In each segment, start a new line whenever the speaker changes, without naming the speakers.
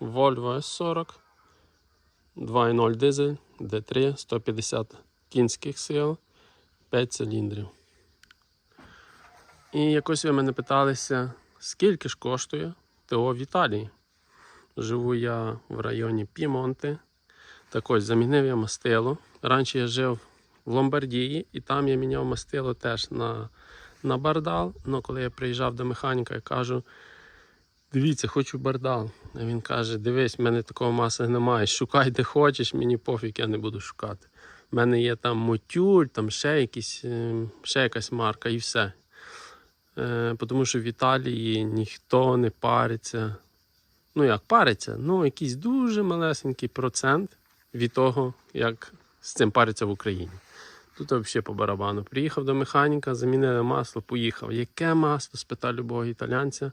Volvo S40, 2.0 дизель, D3, 150 кінських сил, 5 циліндрів. І якось ви мене питалися, скільки ж коштує ТО в Італії. Живу я в районі Пімонте. Так ось замінив я мастило. Раніше я жив в Ломбардії, і там я міняв мастило теж на, на бардал. Ну, коли я приїжджав до механіка, я кажу: дивіться, хочу бардал. А він каже: дивись, в мене такого масла немає. Шукай де хочеш, мені пофіг, я не буду шукати. У мене є там мотюль, там ще, якісь, е, ще якась марка і все. Е, тому що в Італії ніхто не париться. Ну, як париться, ну якийсь дуже малесенький процент від того, як з цим париться в Україні. Тут взагалі по барабану. Приїхав до механіка, замінили масло, поїхав. Яке масло? спитав любого італійця.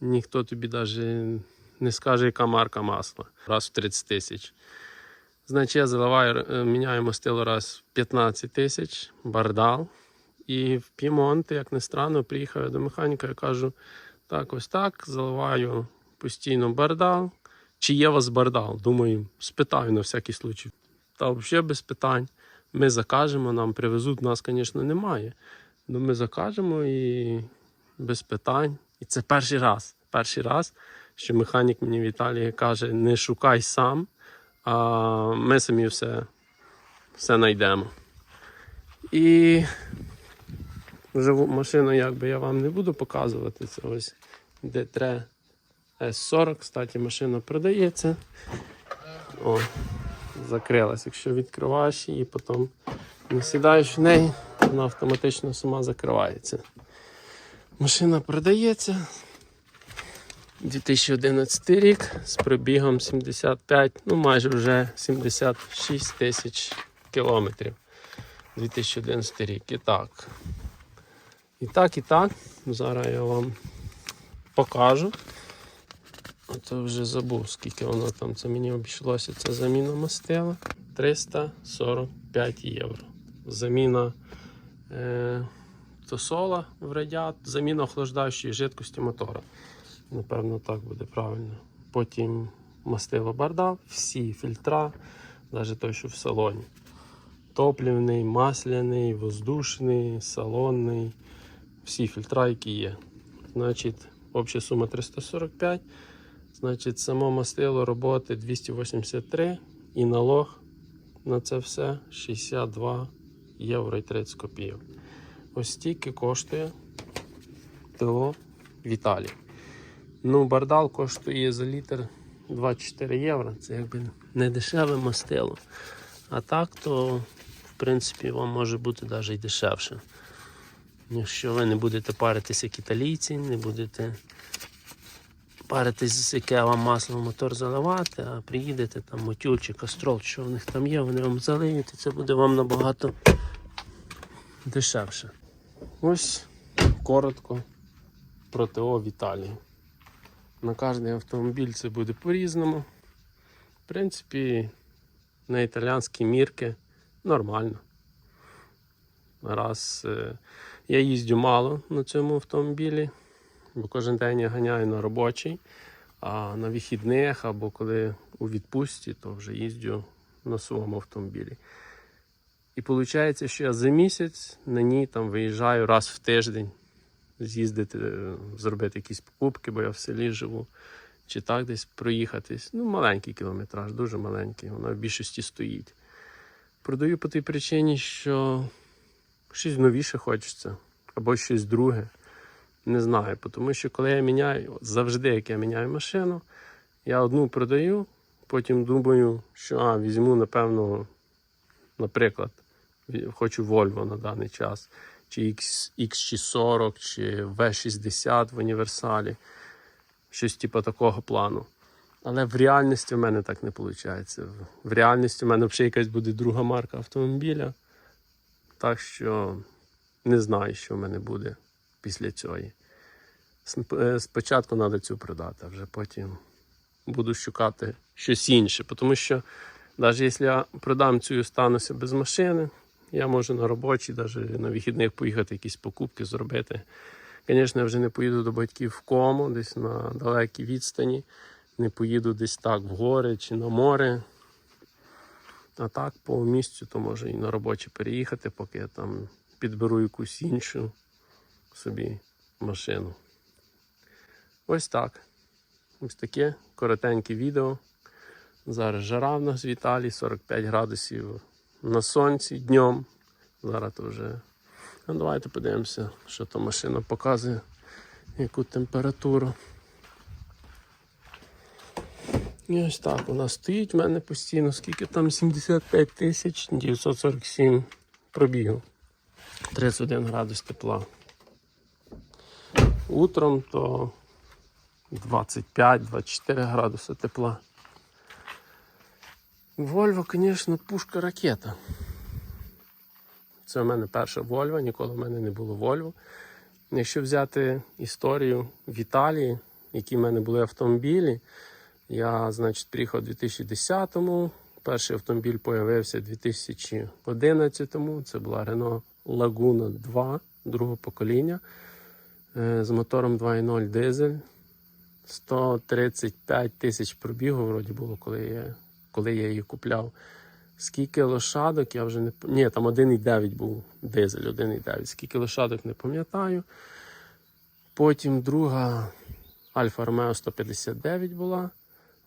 Ніхто тобі навіть не скаже, яка марка масла. Раз в 30 тисяч. Значить, я заливаю, е, міняю мастило раз в 15 тисяч, бардал. І в Пімонте, як не странно, приїхав до механіка і кажу: так, ось так, заливаю постійно бардал. Чи є у вас бардал? Думаю, спитаю на всякий случай. Та взагалі без питань. Ми закажемо, нам привезуть, нас, звісно, немає. Ну, ми закажемо і без питань. І це перший раз. Перший раз, що механік мені в Італії каже: не шукай сам, а ми самі все, все знайдемо. І живу машину, якби я вам не буду показувати. Це ось D3 S40. Кстати, машина продається. О, закрилась. Якщо відкриваєш її, потім не сідаєш в неї, вона автоматично сама закривається. Машина продається. 2011 рік з пробігом 75, ну майже вже 76 тисяч кілометрів. 2011 рік. І так. І так, і так. Зараз я вам покажу. Ото вже забув, скільки воно там. Це мені обійшлося. Це заміна мастила. 345 євро. Заміна е, тосола в радіат, заміна охлаждаючої жидкості мотора. Напевно, так буде правильно. Потім мастило бардал, всі фільтра, навіть той, що в салоні. Топлівний, масляний, воздушний, салонний, всі фільтра, які є. Значить, обща сума 345. Значить, само мастило роботи 283 і налог на це все 62 євро і 30 копійок. Ось стільки коштує ТО в. Ну, бардал коштує за літр 24 євро. Це якби не дешеве мастило. А так, то, в принципі, вам може бути навіть і дешевше. Якщо ви не будете паритися як італійці, не будете паритись, яке вам масло в мотор заливати, а приїдете там мотюль чи кастрол, що в них там є, вони вам залиють, і це буде вам набагато дешевше. Ось коротко про ТО в Італії. На кожен автомобіль це буде по-різному. В принципі, на італіянські мірки нормально. Раз е, я їздю мало на цьому автомобілі, бо кожен день я ганяю на робочий, а на вихідних або коли у відпустці, то вже їздю на своєму автомобілі. І виходить, що я за місяць на ній там виїжджаю раз в тиждень з'їздити, е, зробити якісь покупки, бо я в селі живу. Чи так десь проїхатись. Ну, маленький кілометраж, дуже маленький, вона в більшості стоїть. Продаю по тій причині, що щось новіше хочеться, або щось друге. Не знаю, тому що коли я міняю, завжди, як я міняю машину, я одну продаю, потім думаю, що а, візьму, напевно, наприклад, хочу Volvo на даний час, чи X, X40, чи V60 в універсалі, щось типу такого плану. Але в реальності в мене так не виходить. В реальності в мене взагалі якась буде друга марка автомобіля. Так що не знаю, що в мене буде після цього. Е, Спочатку треба цю продати, а вже потім буду шукати щось інше. Тому що навіть якщо я продам цю і остануся без машини, я можу на робочій, навіть на вихідних поїхати якісь покупки зробити. Звісно, я вже не поїду до батьків в кому, десь на далекій відстані. не поїду десь так в гори чи на море. А так по місцю, то може і на робоче переїхати, поки я там підберу якусь іншу собі машину. Ось так. Ось таке коротеньке відео. Зараз жара в нас в Італії, 45 градусів на сонці днем. Зараз то вже. Ну, давайте подивимося, що то машина показує, яку температуру. І ось так нас стоїть в мене постійно, скільки там 75 тисяч 947 пробігу. 31 градус тепла. Утром то 25-24 градуси тепла. Вольво, звісно, пушка ракета. Це у мене перша Вольва, ніколи в мене не було Вольво. Якщо взяти історію в Італії, які в мене були автомобілі, я, значить, приїхав у 2010-му. Перший автомобіль з'явився у 2011-му. Це була Renault Laguna 2 другого покоління е, з мотором 2.0 дизель. 135 тисяч пробігу, вроді було, коли я, коли я її купляв. Скільки лошадок, я вже не Ні, там 1,9 був дизель, 1,9. Скільки лошадок не пам'ятаю. Потім друга Альфа Ромео 159 була.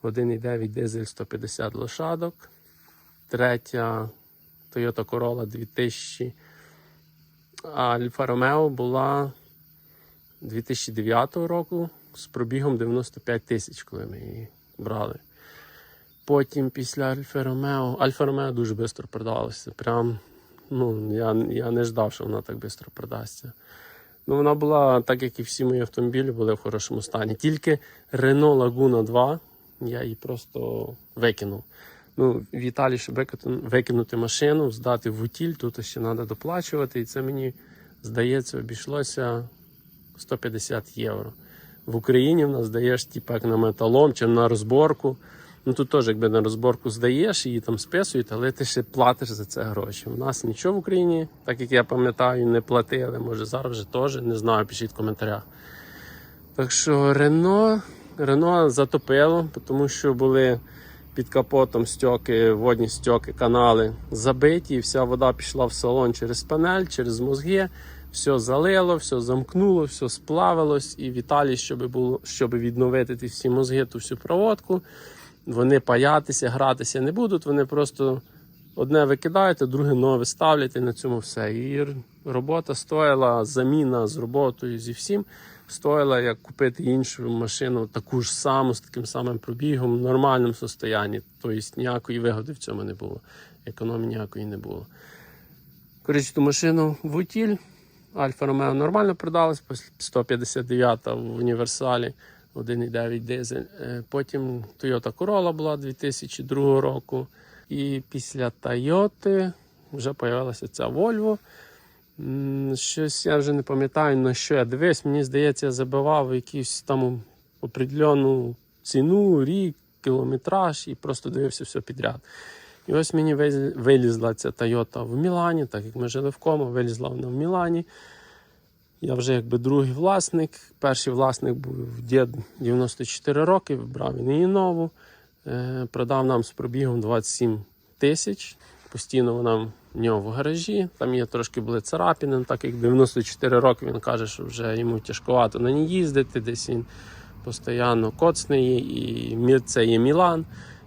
1,9 дизель 150 лошадок. Третя Toyota Corolla 2000. А Альфа Ромео була 2009 року з пробігом 95 тисяч, коли ми її брали. Потім після Альфа Ромео. Альфа Ромео дуже швидко продалася. Прям, ну, я, я не ждав, що вона так швидко продасться. Ну, вона була, так як і всі мої автомобілі, були в хорошому стані. Тільки Renault Laguna 2 я її просто викинув. Ну, в Італії, щоб викинути, машину, здати в утіль, тут ще треба доплачувати. І це мені, здається, обійшлося 150 євро. В Україні в нас здаєш, типу, як на металом чи на розборку. Ну тут теж, якби на розборку здаєш, її там списують, але ти ще платиш за це гроші. У нас нічого в Україні, так як я пам'ятаю, не платили. Може зараз вже теж, не знаю, пишіть в коментарях. Так що Рено, Рено затопило, тому що були під капотом стьоки, водні стьоки, канали забиті, і вся вода пішла в салон через панель, через мозги. Все залило, все замкнуло, все сплавилось. І в Італії, щоб було, щоб відновити ті всі мозги, ту всю проводку, вони паятися, гратися не будуть. Вони просто одне викидають, друге нове ставлять і на цьому все. І робота стоїла, заміна з роботою зі всім стоїла як купити іншу машину, таку ж саму, з таким самим пробігом, в нормальному стані. Тобто ніякої вигоди в цьому не було. Економії ніякої не було. Коротше, ту машину в утіль. Альфа Ромео нормально продалась, після 159 в універсалі 1,9 дизель. Е, Потім Toyota Corolla була 2002 року. І після Toyota вже з'явилася ця Volvo. Щось я вже не пам'ятаю на що я дивився. Мені здається, я забивав якусь там определену ціну, рік, кілометраж і просто дивився все підряд. І ось мені вилізла ця Toyota в Мілані, так як ми жили в Комо, вилізла вона в Мілані. Я вже якби другий власник. Перший власник був дід 94 роки, вибрав він її нову. Е, Продав нам з пробігом 27 тисяч. Постійно вона в нього в гаражі. Там є трошки були царапини, так як 94 роки він каже, що вже йому тяжковато на ній їздити. Десь він постійно коцний, і це є Мілан.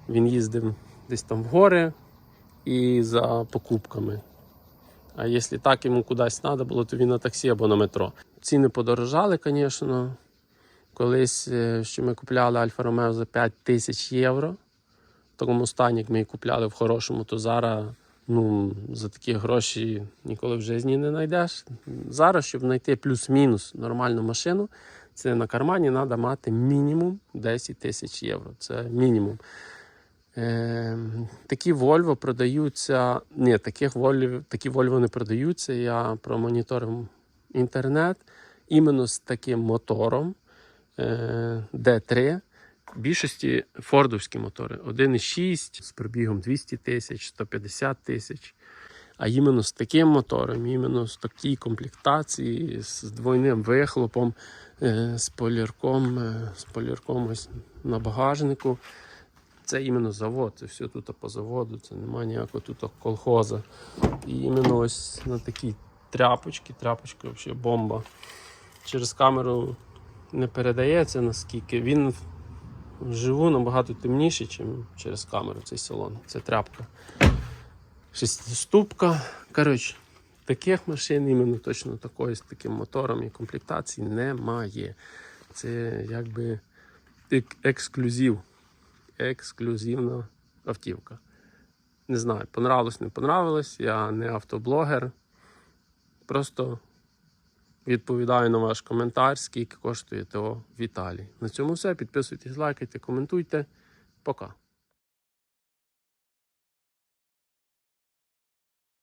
Він їздив десь там в гори і за покупками. А якщо так йому кудись треба було, то він на таксі або на метро. Ціни подорожали, звісно. Колись, е, що ми купляли Альфа Ромео за 5 тисяч євро. В такому стані, як ми її купляли в хорошому, то зараз ну, за такі гроші ніколи в житті не знайдеш. Зараз, щоб знайти плюс-мінус нормальну машину, це на кармані треба мати мінімум 10 тисяч євро. Це мінімум. Е, такі Volvo продаються. Ні, таких Volvo, такі Volvo не продаються. Я промоніторив інтернет іменно з таким мотором е, D3. В більшості фордовські мотори 1,6 з пробігом 200 тисяч, 150 тисяч. А іменно з таким мотором, іменно з такій комплектації, з двойним вихлопом, е, з полірком, е, з полірком ось на багажнику. Це іменно завод, це все тут по заводу, це немає ніякого тут колхоза. І іменно ось на такій тряпочці, тряпочка взагалі бомба. Через камеру не передається, наскільки він вживу набагато темніший, ніж через камеру цей салон. Це тряпка. Шестиступка. Коротше, таких машин іменно точно такої з таким мотором і комплектації немає. Це якби ек- ексклюзив. Ексклюзивна автівка. Не знаю, понравилось, не понравилось. Я не автоблогер. Просто відповідаю на ваш коментар, скільки коштує ТО в Італії. На цьому все. Підписуйтесь, лайкайте, коментуйте. Пока.